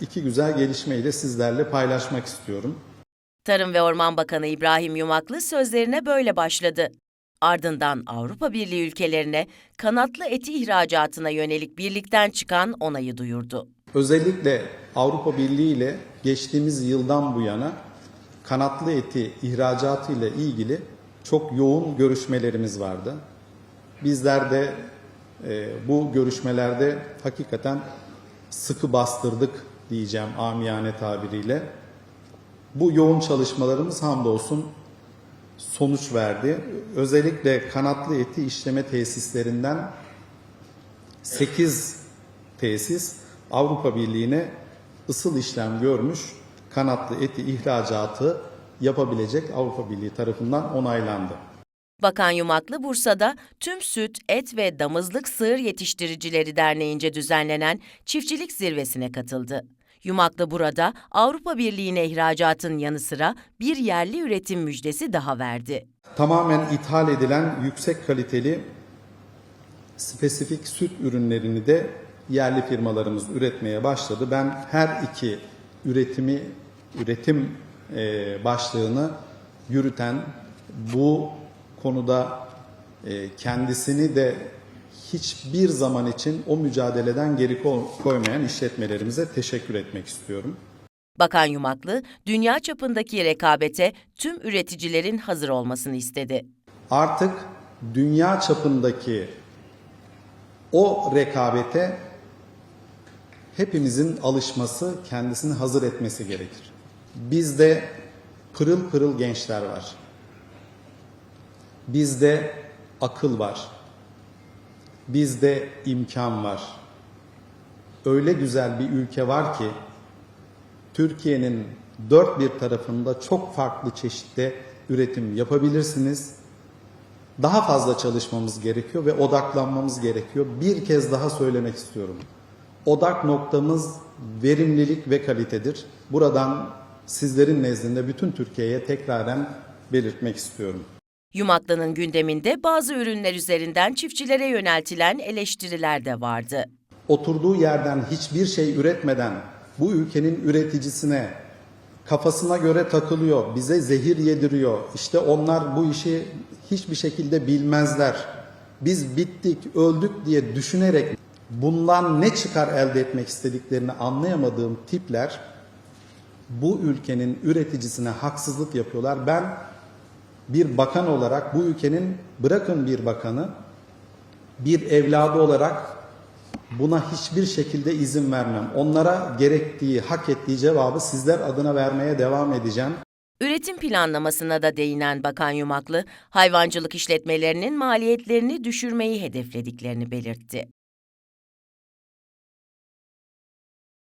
iki güzel gelişmeyi de sizlerle paylaşmak istiyorum. Tarım ve Orman Bakanı İbrahim Yumaklı sözlerine böyle başladı. Ardından Avrupa Birliği ülkelerine kanatlı eti ihracatına yönelik birlikten çıkan onayı duyurdu. Özellikle Avrupa Birliği ile geçtiğimiz yıldan bu yana kanatlı eti ihracatı ile ilgili çok yoğun görüşmelerimiz vardı. Bizler de e, bu görüşmelerde hakikaten sıkı bastırdık diyeceğim amiyane tabiriyle. Bu yoğun çalışmalarımız hamdolsun sonuç verdi. Özellikle kanatlı eti işleme tesislerinden 8 tesis Avrupa Birliği'ne ısıl işlem görmüş kanatlı eti ihracatı yapabilecek Avrupa Birliği tarafından onaylandı. Bakan Yumaklı Bursa'da tüm süt, et ve damızlık sığır yetiştiricileri derneğince düzenlenen çiftçilik zirvesine katıldı. Yumaklı burada Avrupa Birliği'ne ihracatın yanı sıra bir yerli üretim müjdesi daha verdi. Tamamen ithal edilen yüksek kaliteli spesifik süt ürünlerini de yerli firmalarımız üretmeye başladı. Ben her iki üretimi üretim e, başlığını yürüten bu konuda e, kendisini de hiçbir zaman için o mücadeleden geri ko- koymayan işletmelerimize teşekkür etmek istiyorum. Bakan Yumaklı, dünya çapındaki rekabete tüm üreticilerin hazır olmasını istedi. Artık dünya çapındaki o rekabete hepimizin alışması, kendisini hazır etmesi gerekir. Bizde pırıl pırıl gençler var. Bizde akıl var. Bizde imkan var. Öyle güzel bir ülke var ki Türkiye'nin dört bir tarafında çok farklı çeşitte üretim yapabilirsiniz. Daha fazla çalışmamız gerekiyor ve odaklanmamız gerekiyor. Bir kez daha söylemek istiyorum. Odak noktamız verimlilik ve kalitedir. Buradan sizlerin nezdinde bütün Türkiye'ye tekraren belirtmek istiyorum. Yumaklı'nın gündeminde bazı ürünler üzerinden çiftçilere yöneltilen eleştiriler de vardı. oturduğu yerden hiçbir şey üretmeden bu ülkenin üreticisine kafasına göre takılıyor, bize zehir yediriyor. İşte onlar bu işi hiçbir şekilde bilmezler. Biz bittik, öldük diye düşünerek bundan ne çıkar elde etmek istediklerini anlayamadığım tipler bu ülkenin üreticisine haksızlık yapıyorlar. Ben bir bakan olarak bu ülkenin bırakın bir bakanı bir evladı olarak buna hiçbir şekilde izin vermem. Onlara gerektiği, hak ettiği cevabı sizler adına vermeye devam edeceğim. Üretim planlamasına da değinen Bakan Yumaklı, hayvancılık işletmelerinin maliyetlerini düşürmeyi hedeflediklerini belirtti.